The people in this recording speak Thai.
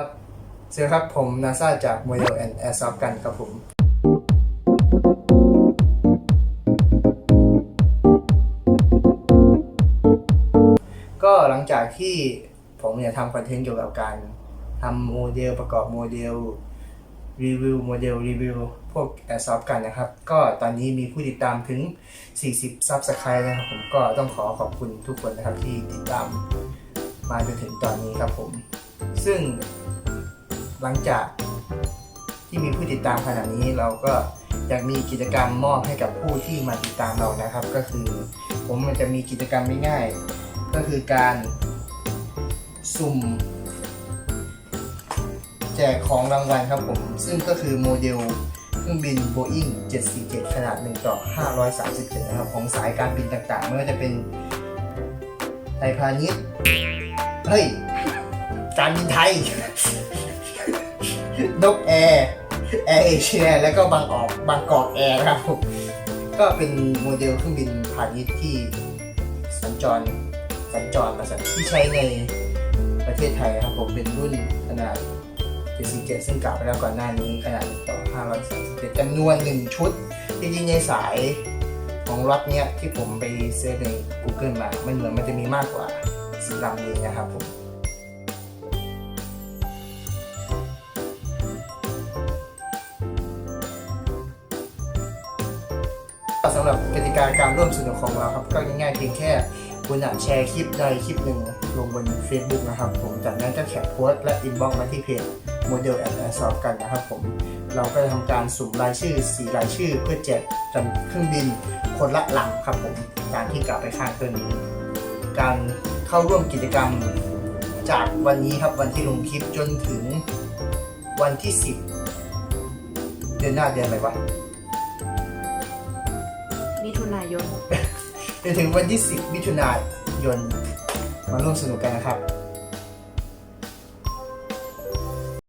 ครับสวัสดีครับผมนาซาจาก Model and Airsoft กันครับผมก็หลังจากที่ผมเนี่ยทำคอนเทนต์เกี่ยวกับการทำโมเดลประกอบโมเดลรีวิวโมเดลรีวิวพวก Airsoft กันนะครับ ก็ตอนนี้มีผู้ติดตามถึง 40 Subscribe นะครับผมก็ต้องขอขอบคุณทุกคนนะครับที่ติดตามมาจนถึงตอนนี้ครับผม ซึ่ง หลังจากที่มีผู้ติดตามขนาดนี้เราก็อยากมีกิจกรรมมอบให้กับผู้ที่มาติดตามเรานะครับ ก็คือ ผมมันจะมีกิจกรรมง่ายๆก็คือการสุ่ม แจกของรางวัลครับผม ซึ่งก็คือโมเดลเครื่องบิน Boeing 747 ขนาด1ต่อ537 นะครับ ของสายการบินต่างๆ ไม่ว่าจะเป็นไทยพาณิชย์เฮ้ย การบินไทย นกแอร์แอร์เอเชียแล้วก็บางออกบางกอกแอร์นะครับผมก็เป็นโมเดลเครื่องบินพาณิชย์ที่สัญจรสัญจรมาสัญที่ใช้ในประเทศไทยครับผมเป็นรุ่นขนาด77ซึ่งกล่าวไปแล้วก่อนหน้านี้ขนาดต่อ537จำนวน 1 ชุด จริงๆในสายของรถเนี้ยที่ผมไปเซิร์ชใน Google มา มันเหมือนมันจะมีมากกว่าสีลำนี้นะครับผม สำหรับกติกาการร่วมสนุกของเราครับ ก็ง่ายๆเพียงแค่คุณอะแชร์คลิปใดคลิปหนึ่งลงบน Facebook นะครับ ผมจากนั้นก็แคปโพสต์และอินบ็อกซ์มาที่เพจโมเดลแอนด์แอร์ซอฟกันนะครับผมเราก็จะทำการสุ่มรายชื่อสีรายชื่อ เพื่อแจกจำเครื่องบินคนละหลำครับผมการที่กล่าวไปข้างต้นนี้การเข้าร่วมกิจกรรมจากวันนี้ครับวันที่ลงคลิปจนถึงวันที่ 10 เดือนหน้าเดือนอะไรวะ มิถุนายน จนถึงวันที่ 10 มิถุนายน มาร่วมสนุกกันนะครับ